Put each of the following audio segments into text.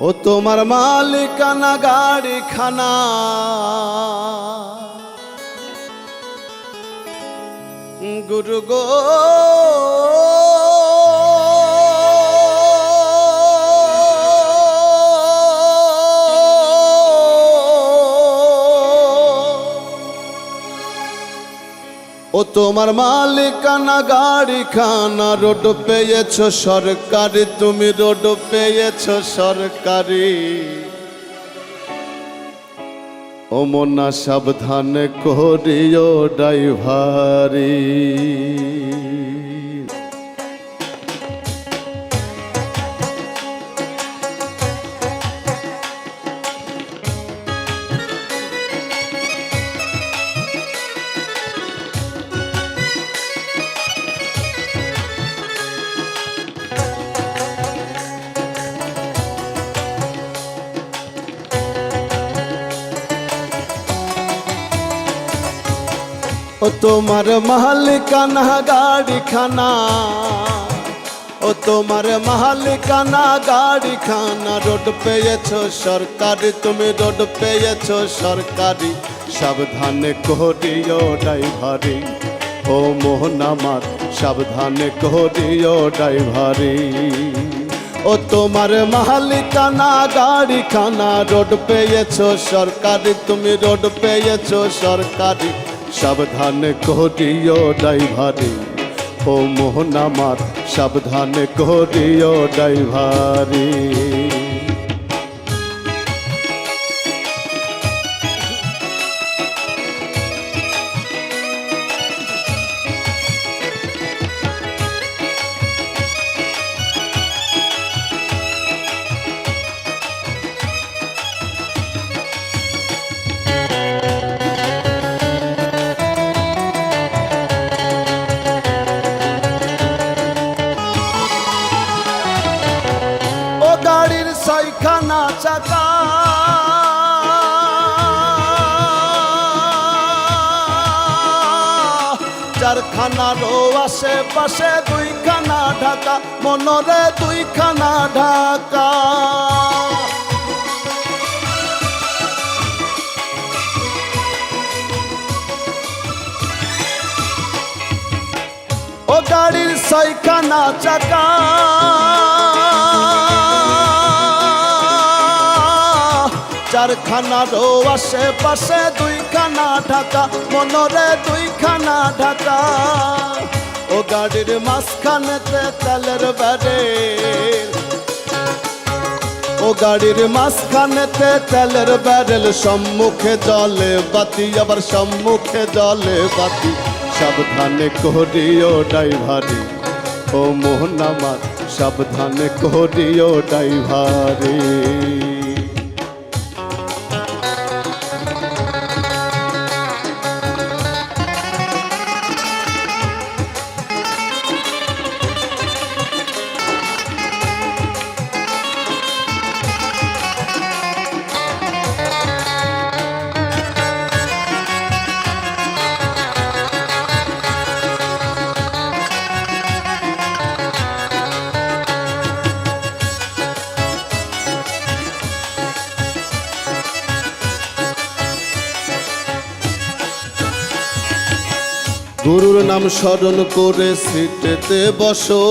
ও তোমার মালিকানা গাড়ি খানা গুরু গো। তোমার মালিকানা গাড়ি খানা রোড পেয়েছ সরকারি, তুমি রোড পেয়েছ সরকারি। ও মনা সাবধান করিও ড্রাইভারি। ও তোমার মালিকানা গাড়ি খানা ও তোমার মালিকানা গাড়ি খানা রোড পেয়েছ সরকারি, তুমি রোড পেয়েছ সরকারি। সাবধানে করিও ড্রাইভারি, ও মোহন আমার, সাবধানে করিও ড্রাইভারি। ও তোমার মালিকানা গাড়ি খানা রোড পেয়েছ সরকারি, তুমি রোড পেয়েছ সরকারি। সাবধানে করিও ড্রাইভারি। ও মোহন আমার সাবধানে করিও ড্রাইভারি। ছয়খানা চাকা চারখানারও আশেপাশে দুইখানা ঢাকা। মনরে দুইখানা ঢাকা। ও গাড়ির ছয়খানা চাকা। চারখানারও আশেপাশে দুইখানা ঢাকা, মনরে দুইখানা ঢাকা। ও গাড়ির মাঝখানেতে তেলের ব্যারে ও গাড়ির মাঝখানেতে তেলের ব্যারেল সম্মুখে জলে বাতি, আবার সম্মুখে জলে বাতি। সাবধানে করিও ড্রাইভারি। ও মোহন আমার, সাবধানে করিও ড্রাইভারি। গুরুর নাম স্মরণ করে সিটেতে বসো।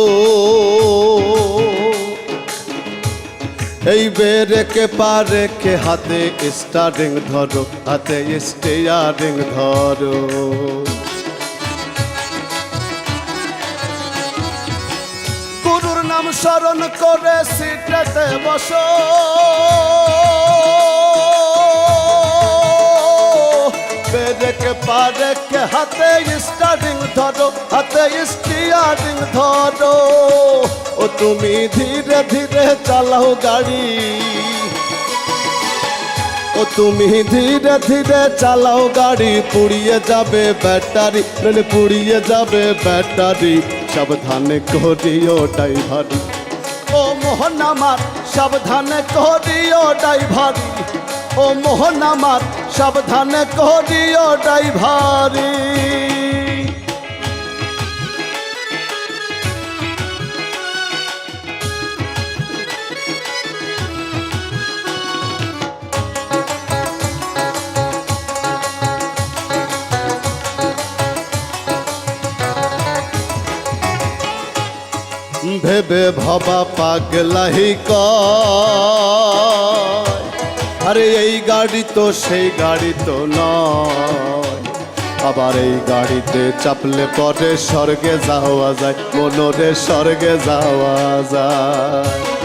এই বেরেকে পারেকে হাতে স্টারিং ধরো, হাতে স্টিয়ারিং ধরো। গুরুর নাম স্মরণ করে সিটেতে বসো। বেরেকে পারেকে হাতে স্টারিং ধরো হাতে স্টিয়ারিং ধরো ও তুমি ধীরে ধীরে চালাও গাড়ি ও তুমি ধীরে ধীরে চালাও গাড়ি পুড়িয়ে যাবে ব্যাটারি নইলে পুড়িয়ে যাবে ব্যাটারি সাবধানে করিও ড্রাইভারি ও মোহন আমার সাবধানে করিও ড্রাইভারি ও মোহন আমার সাবধানে করিও ড্রাইভারি। ভেবে ভবা পাগলাহি কা আরে এই গাড়ি তো সেই গাড়ি তো নয়। আবার এই গাড়িতে চাপলে পরে স্বর্গে যাওয়া যায়, মনোরে স্বর্গে যাওয়া যায়।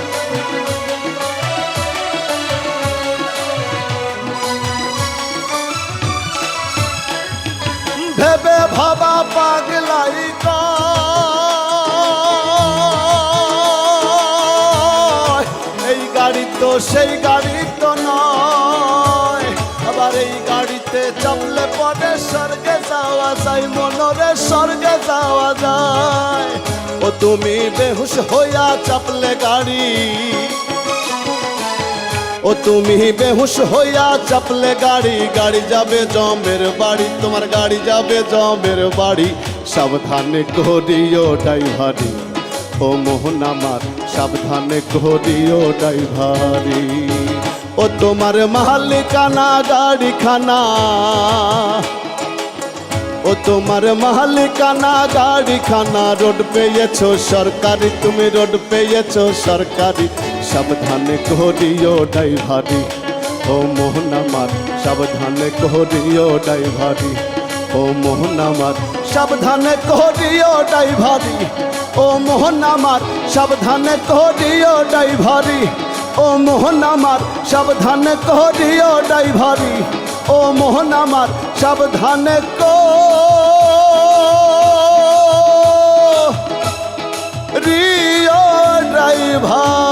তো সেই গাড়ি তো নয়। আবার এই গাড়িতে চাপলে পরে স্বর্গে যাওয়া যায়, মনরে স্বর্গে যাওয়া যায়। ও তুমি বেহুশ হইয়া চাপলে গাড়ি। ও তুমি বেহুশ হইয়া চাপলে গাড়ি। গাড়ি যাবে জমের বাড়ি, তোমার গাড়ি যাবে জমের বাড়ি। সাবধানে করিও ড্রাইভারি ও মোহন আমার, সাবধানে করিও ড্রাইভারি। ও তোমার মালিকানা গাড়ি খানা ও তোমার মালিকানা গাড়ি খানা রোড পেয়েছ সরকারি, তুমি রোড পেয়েছ সরকারি। সাবধানে করিও ড্রাইভারি। ও মোহন আমার, সাবধানে করিও ড্রাইভারি। ও মোহন আমার, সাবধানে করিও ড্রাইভারি। ও মোহন আমার, সাবধানে করিও ড্রাইভারি। ও মোহন আমার, সাবধানে করিও ড্রাইভারি। ও মোহন আমার, সাবধানে কো, রিও ড্রাইভারি।